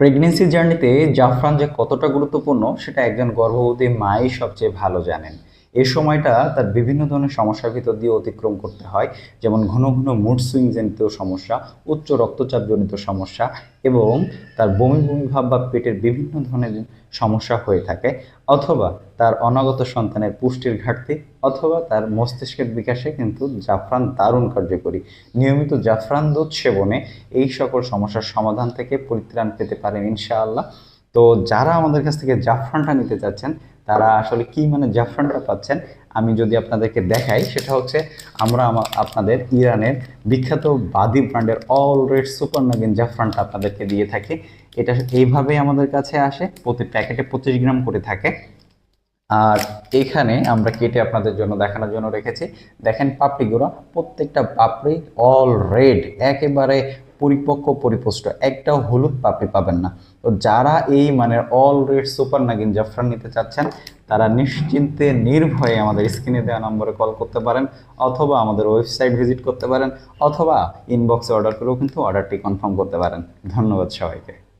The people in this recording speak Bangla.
প্রেগনেন্সি জার্নিতে জাফরান যে কতটা গুরুত্বপূর্ণ সেটা একজন গর্ভবতী মাই সবচেয়ে ভালো জানেন। এই সময়টা তার বিভিন্ন ধরনের সমস্যার ভিতর দিয়ে অতিক্রম করতে হয়, যেমন ঘন ঘন মুড সুইং জনিত সমস্যা, উচ্চ রক্তচাপ জনিত সমস্যা এবং তার বমি বমি ভাব বা পেটের বিভিন্ন ধরনের সমস্যা হয়ে থাকে, অথবা তার অনাগত সন্তানের পুষ্টির ঘাটতি, অথবা তার মস্তিষ্কের বিকাশে কিন্তু জাফরান দারুণ কার্যকরী। নিয়মিত জাফরান দুধ সেবনে এই সকল সমস্যার সমাধান থেকে পরিত্রাণ পেতে পারেন ইনশাআল্লাহ। তো যারা আমাদের কাছ থেকে জাফরানটা নিতে চাচ্ছেন তারা আসলে কি মানে জাফরানটা পাচ্ছেন, আমি যদি আপনাদেরকে দেখাই, সেটা হচ্ছে আমরা আপনাদের ইরানের বিখ্যাত বাদি ব্র্যান্ডের অল রেড সুপার নাগিন জাফরানটা আপনাদেরকে দিয়ে থাকি। এটা এইভাবেই আমাদের কাছে আসে, প্রতি প্যাকেটে পঁচিশ গ্রাম করে থাকে। আর এখানে আমরা কেটে আপনাদের জন্য দেখানোর জন্য রেখেছি। দেখেন পাপড়িগুলো, প্রত্যেকটা পাপড়ি অল রেড একেবারে পরিপক্ক পরিপুষ্ট। একটাও হলুদ পাপড়ি পাবেন না। তো যারা এই মানে অল রেড সুপার নাগিন জাফরান নিতে চাচ্ছেন, তারা নিশ্চিন্তে নির্ভয়ে আমাদের স্ক্রিনে দেওয়া নম্বরে কল করতে পারেন, অথবা আমাদের ওয়েবসাইট ভিজিট করতে পারেন, অথবা ইনবক্সে অর্ডার করেও কিন্তু অর্ডারটি কনফার্ম করতে পারেন। ধন্যবাদ সবাইকে।